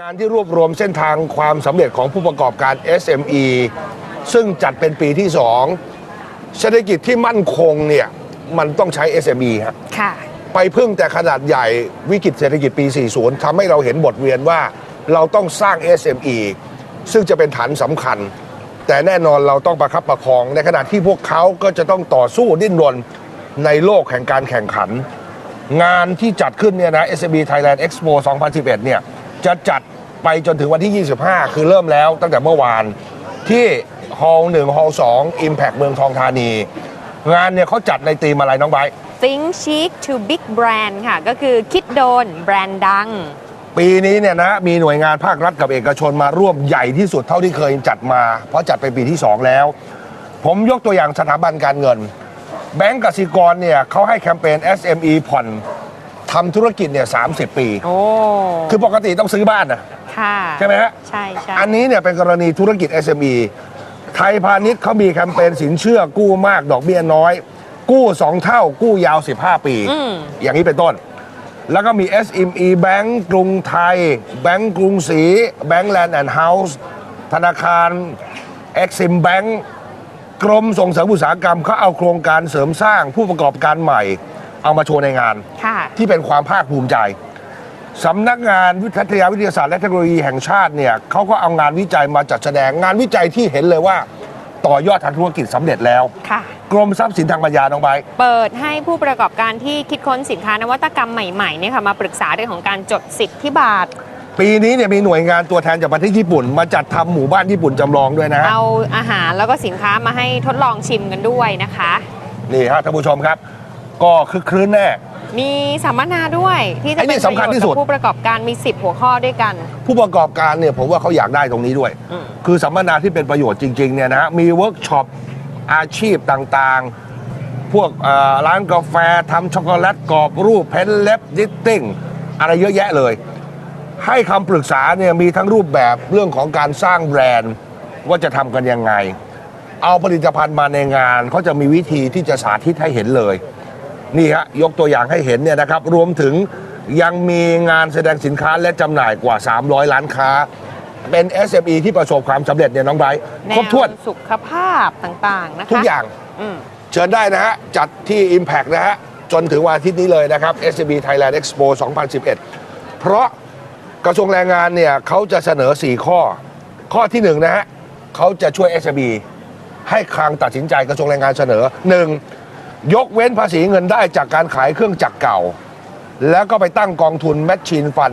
งานที่รวบรวมเส้นทางความสำเร็จของผู้ประกอบการ SME ซึ่งจัดเป็นปีที่2เศรษฐกิจที่มั่นคงเนี่ยมันต้องใช้ SME ฮะค่ะ ไปพึ่งแต่ขนาดใหญ่วิกฤตเศรษฐกิจปี 40ทำให้เราเห็นบทเรียนว่าเราต้องสร้าง SME ซึ่งจะเป็นฐานสำคัญ แต่แน่นอนเราต้องประคับประคอง ในขณะที่พวกเขาก็จะต้องต่อสู้ดิ้นรนในโลกแห่งการแข่งขัน งานที่จัดขึ้นเนี่ยนะ SME Thailand Expo 2011 เนี่ย จะจัดไปจนถึงวันที่ 25 คือเริ่มแล้วตั้งแต่เมื่อวานที่ฮอลล์1ฮอลล์2 Impact เมืองทองธานี งานเนี่ยเขาจัดในธีมอะไรน้องไบร์ท Think chic to big brand ค่ะ ก็คือคิดโดนแบรนด์ดัง ปีนี้เนี่ยนะมีหน่วยงานภาครัฐกับเอกชนมาร่วมใหญ่ที่สุดเท่าที่เคยจัดมา เพราะจัดเป็นปีที่ 2 แล้ว ผมยกตัวอย่างสถาบันการเงิน แบงก์กสิกรเนี่ยเขาให้แคมเปญ SME ผ่อน ทำธุรกิจเนี่ย30ปี โอ้คือปกติต้องซื้อบ้านนะ ค่ะใช่ไหมฮะ ใช่ใช่อันนี้เนี่ยเป็นกรณีธุรกิจ SME ไทยพาณิชย์เขามีแคมเปญสินเชื่อกู้มากดอกเบี้ยน้อย กู้ 2 เท่ากู้ยาว 15 ปีอืมอย่างนี้เป็นต้น แล้วก็มี SME Bank กรุงไทย แบงก์กรุงศรีแบงก์แลนด์แอนด์เฮาส์ธนาคาร Exim Bank กรมส่งเสริมอุตสาหกรรมเขาเอาโครงการเสริมสร้างผู้ประกอบการใหม่ เอามาโชว์ในงาน ค่ะ ที่เป็นความภาคภูมิใจสำนักงานวิทยาวิทยาศาสตร์และเทคโนโลยีแห่งชาติเนี่ยเขาก็เอางานวิจัยมาจัดแสดงงานวิจัยที่เห็นเลยว่า ต่อยอดทางธุรกิจสำเร็จแล้ว ค่ะ กรมทรัพย์สินทางปัญญาน้องไบร์ท เปิดให้ผู้ประกอบการที่คิดค้นสินค้านวัตกรรมใหม่ๆเนี่ยค่ะมาปรึกษาเรื่องของการจดสิทธิบัตร ปีนี้เนี่ยมีหน่วยงานตัวแทนจากประเทศญี่ปุ่น มาจัดทำหมู่บ้านญี่ปุ่นจำลองด้วยนะฮะ เอาอาหารแล้วก็สินค้ามาให้ทดลองชิมกันด้วยนะคะ นี่ฮะท่านผู้ชมครับ ก็คึกครื้นแน่ มีสัมมนาด้วยที่จะไอ้นี่เป็นประสำคัญโยชที่น์สุกัดบผู้ประกอบการมี 10 หัวข้อด้วยกัน ผู้ประกอบการเนี่ยผมว่าเขาอยากได้ตรงนี้ด้วย อืม คือสัมมนาที่เป็นประโยชน์จริงๆเนี่ยนะฮะมีเวิร์กช็อปอาชีพต่างๆ พวกเอ่อร้านกาแฟทำช็อกโกแลตกรอบรูป เพนเล็บดิตติ้ง อะไรเยอะแยะเลย ให้คำปรึกษาเนี่ยมีทั้งรูปแบบเรื่องของการสร้างแบรนด์ว่าจะทำกันยังไง เอาผลิตภัณฑ์มาในงานเขาจะมีวิธีที่จะสาธิตให้เห็นเลย นี่ฮะยกตัวอย่างให้เห็นเนี่ยนะครับ รวมถึงยังมีงานแสดงสินค้าและจำหน่ายกว่า 300 ล้านค้า เป็น SME ที่ประสบความสำเร็จเนี่ยน้องไบรท์แนครบถ้วนสุขภาพต่างๆนะคะทุกอย่าง อืม เชิญได้นะฮะ จัดที่ Impact นะฮะ จนถึงวันอาทิตย์นี้เลยนะครับ SME Thailand Expo 2011 เพราะกระทรวงแรงงานเนี่ยเขาจะเสนอ 4 ข้อ ข้อที่ 1 นะฮะเขาจะช่วย SME ให้คลังตัดสินใจกระทรวงแรงงานเสนอ 1. ยกเว้นภาษีเงินได้จากการขายเครื่องจักรเก่า แล้วก็ไปตั้งกองทุนแมชชีนฟัน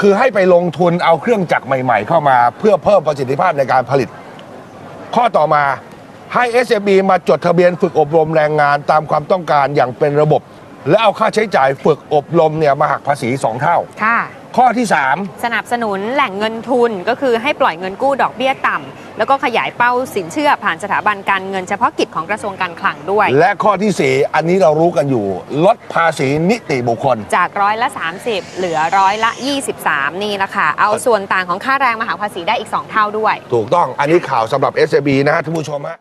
คือให้ไปลงทุนเอาเครื่องจักรใหม่ๆ เข้ามา เพื่อเพิ่มประสิทธิภาพในการผลิต ข้อต่อมาให้ SME มาจดทะเบียนฝึกอบรมแรงงานตามความต้องการอย่างเป็นระบบ และเอาค่าใช้จ่ายฝึกอบรมเนี่ยมาหักภาษี 2 เท่า ค่ะ ข้อที่สนับสนุนแหล่งเงินทุนก็คือให้ปล่อยเงินกู้ดอกเบี้ยต่ำ แล้วก็ขยายเป้าสินเชื่อผ่านสถาบันการเงินเฉพาะกิจของกระทรวงการคลังด้วย3และข้อทีสี่ 4 อันนี้เรารู้กันอยู่ ลดภาษีนิติบุคคล จากร้อยละ 30 เหลือร้อยละ 23 นี่แหละค่ะ เอาส่วนต่างของค่าแรงมาหักภาษีได้อีก 2 เท่าด้วย ถูกต้องอันนี้ข่าวสำหรับ SME นะฮะท่านผู้ชมฮะ